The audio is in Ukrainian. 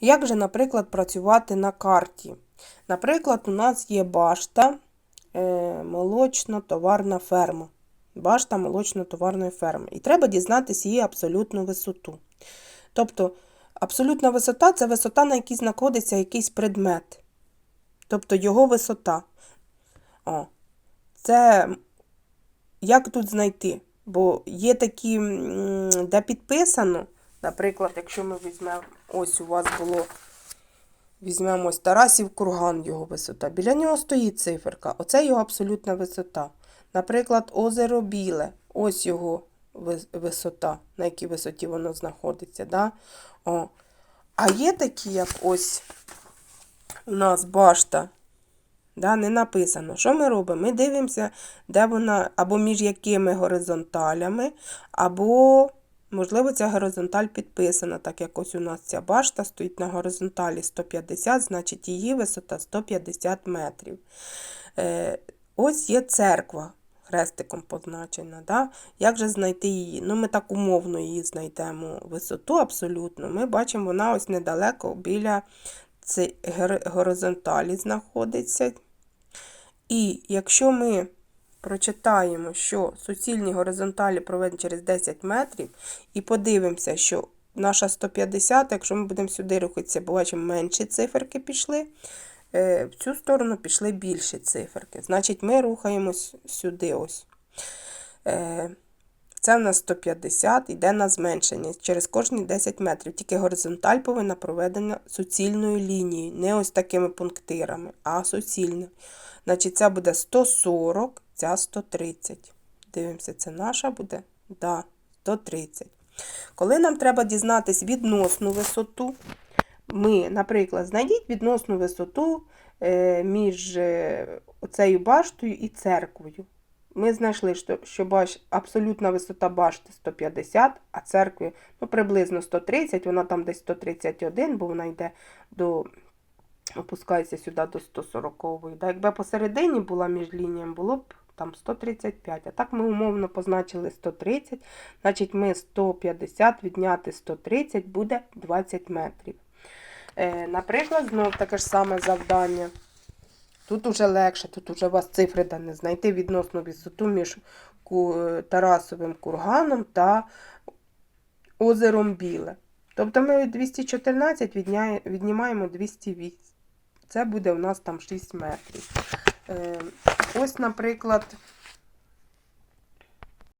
Як же, наприклад, працювати на карті? Наприклад, у нас є башта е, молочно-товарна ферма. Башта молочно-товарної ферми. І треба дізнатися її абсолютну висоту. Тобто, абсолютна висота це висота, на якій знаходиться якийсь предмет. Тобто його висота. О, це як тут знайти? Бо є такі, де підписано, наприклад, якщо ми візьмемо, ось у вас було, візьмемо ось Тарасів курган, його висота. Біля нього стоїть циферка. Оце його абсолютна висота. Наприклад, озеро Біле, ось його висота, на якій висоті воно знаходиться. Да? О. А є такі, як ось у нас башта Да, не написано. Що ми робимо? Ми дивимося, де вона, або між якими горизонталями, або, можливо, ця горизонталь підписана, так як ось у нас ця башта стоїть на горизонталі 150, значить її висота 150 метрів. Е, ось є церква, хрестиком позначена. Да? Як же знайти її? Ну, ми так умовно її знайдемо висоту абсолютно. Ми бачимо, вона ось недалеко біля ці- гор- горизонталі знаходиться. І якщо ми прочитаємо, що суцільні горизонталі проведені через 10 метрів, і подивимося, що наша 150, якщо ми будемо сюди рухатися, бачимо, менші циферки пішли, е, в цю сторону пішли більші циферки. Значить, ми рухаємось сюди ось. Е, Це в нас 150, йде на зменшення через кожні 10 метрів. Тільки горизонталь повинна проведена суцільною лінією, не ось такими пунктирами, а суцільною. Значить, ця буде 140, ця 130. Дивимося, це наша буде? Да, 130. Коли нам треба дізнатись відносну висоту, ми, наприклад, знайдіть відносну висоту е, між е, оцею баштою і церквою. Ми знайшли, що, баш, абсолютна висота башти 150, а церкви ну, приблизно 130, вона там десь 131, бо вона йде до, опускається сюди до 140. Да, якби посередині була між лініями, було б там 135. А так ми умовно позначили 130, значить ми 150 відняти 130 буде 20 метрів. Е, наприклад, знов таке ж саме завдання. Тут уже легше, тут уже у вас цифри дане знайти відносну висоту між е, Тарасовим курганом та озером Біле. Тобто ми 214 віднімаємо 208. Це буде у нас там 6 метрів. Е, Ось, наприклад,